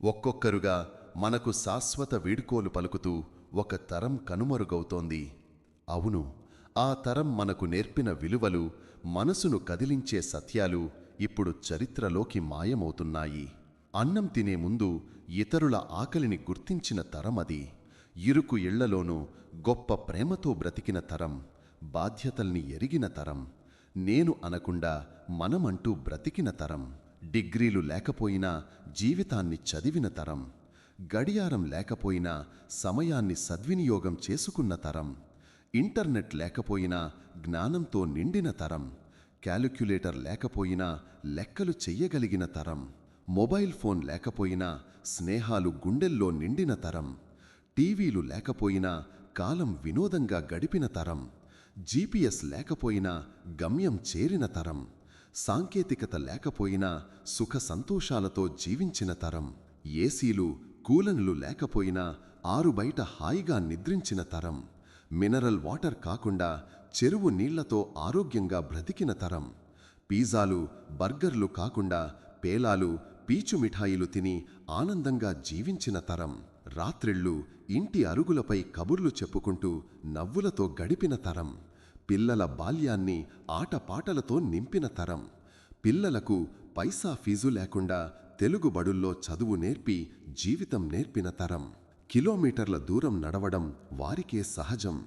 ఒక్కొక్కరుగా మనకు శాశ్వత వీడ్కోలు పలుకుతూ ఒక తరం కనుమరుగవుతోంది. అవును ఆ తరం మనకు నేర్పిన విలువలు మనసును కదిలించే సత్యాలు ఇప్పుడు చరిత్రలోకి మాయమవుతున్నాయి. అన్నం తినే ముందు ఇతరుల ఆకలిని గుర్తించిన తరమది ఇరుకు ఇళ్ళలోనూ గొప్ప ప్రేమతో బ్రతికిన తరం బాధ్యతల్ని ఎరిగిన తరం నేను అనకుండా మనమంటూ బ్రతికిన తరం. డిగ్రీలు లేకపోయినా జీవితాన్ని చదివిన తరం గడియారం లేకపోయినా సమయాన్ని సద్వినియోగం చేసుకున్న తరం ఇంటర్నెట్ లేకపోయినా జ్ఞానంతో నిండిన తరం క్యాలిక్యులేటర్ లేకపోయినా లెక్కలు చెయ్యగలిగిన తరం మొబైల్ ఫోన్ లేకపోయినా స్నేహాలు గుండెల్లో నిండిన తరం టీవీలు లేకపోయినా కాలం వినోదంగా గడిపిన తరం జీపీఎస్ లేకపోయినా గమ్యం చేరిన తరం. సాంకేతికత లేకపోయినా సుఖ సంతోషాలతో జీవించిన తరం ఏసీలు కూలన్లు లేకపోయినా ఆరు బయట హాయిగా నిద్రించిన తరం మినరల్ వాటర్ కాకుండా చెరువు నీళ్ళతో ఆరోగ్యంగా బ్రతికిన తరం పిజ్జాలు బర్గర్లు కాకుండా పేలాలు పీచు మిఠాయిలు తిని ఆనందంగా జీవించిన తరం రాత్రిళ్ళు ఇంటి అరుగులపై కబుర్లు చెప్పుకుంటూ నవ్వులతో గడిపిన తరం పిల్లల బాల్యాన్ని ఆటపాటలతో నింపిన తరం. పిల్లలకు పైసా ఫీజు లేకుండా తెలుగు బడుల్లో చదువు నేర్పి జీవితం నేర్పిన తరం. కిలోమీటర్ల దూరం నడవడం వారికే సహజం.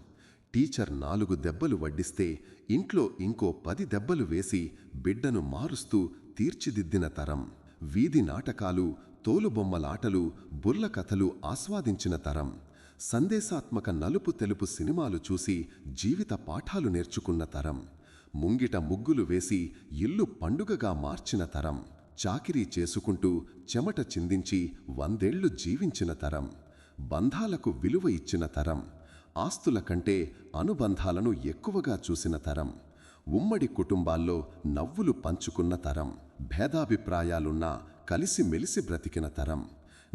టీచర్ నాలుగు దెబ్బలు వడ్డిస్తే ఇంట్లో ఇంకో పది దెబ్బలు వేసి బిడ్డను మారుస్తూ తీర్చిదిద్దిన తరం. వీధి నాటకాలు తోలుబొమ్మలాటలు బుర్ల కథలు ఆస్వాదించిన తరం. సందేశాత్మక నలుపు తెలుపు సినిమాలు చూసి జీవిత పాఠాలు నేర్చుకున్న తరం. ముంగిట ముగ్గులు వేసి ఇల్లు పండుగగా మార్చిన తరం. చాకిరీ చేసుకుంటూ చెమట చిందించి వందేళ్ళు జీవించిన తరం. బంధాలకు విలువ ఇచ్చిన తరం. ఆస్తుల కంటే అనుబంధాలను ఎక్కువగా చూసిన తరం. ఉమ్మడి కుటుంబాల్లో నవ్వులు పంచుకున్న తరం. భేదాభిప్రాయాలున్నా కలిసిమెలిసి బ్రతికిన తరం.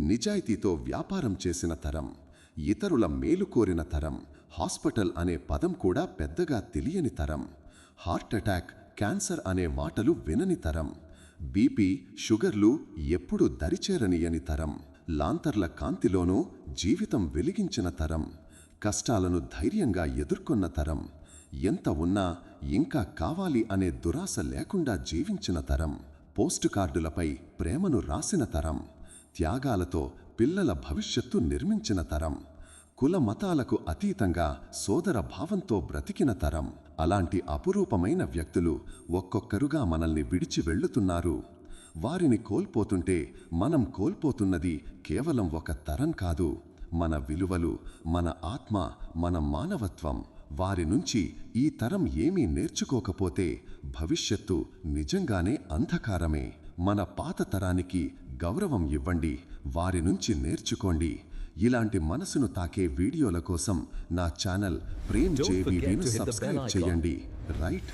నిజాయితీతో వ్యాపారం చేసిన తరం. ఇతరుల మేలు కోరిన తరం. హాస్పిటల్ అనే పదం కూడా పెద్దగా తెలియని తరం. హార్ట్ అటాక్ క్యాన్సర్ అనే మాటలు వినని తరం. బీపీ షుగర్లు ఎప్పుడు దరిచేరనియని తరం. లాంతర్ల కాంతిలోనూ జీవితం వెలిగించిన తరం. కష్టాలను ధైర్యంగా ఎదుర్కొన్న తరం. ఎంత ఉన్నా ఇంకా కావాలి అనే దురాశ లేకుండా జీవించిన తరం. పోస్టు కార్డులపై ప్రేమను రాసిన తరం. త్యాగాలతో పిల్లల భవిష్యత్తు నిర్మించిన తరం. కుల మతాలకు అతీతంగా సోదర భావంతో బ్రతికిన తరం. అలాంటి అపురూపమైన వ్యక్తులు ఒక్కొక్కరుగా మనల్ని విడిచి వెళ్ళుతున్నారు. వారిని కోల్పోతుంటే మనం కోల్పోతున్నది కేవలం ఒక తరం కాదు. మన విలువలు మన ఆత్మ మన మానవత్వం వారి నుంచి ఈ తరం ఏమీ నేర్చుకోకపోతే భవిష్యత్తు నిజంగానే అంధకారమే. మన పాత తరానికి గౌరవం ఇవ్వండి వారి నుంచి నేర్చుకోండి. ఇలాంటి మనసును తాకే వీడియోల కోసం నా ఛానల్ ప్రేమ్ bell సబ్స్క్రైబ్. చేయండి రైట్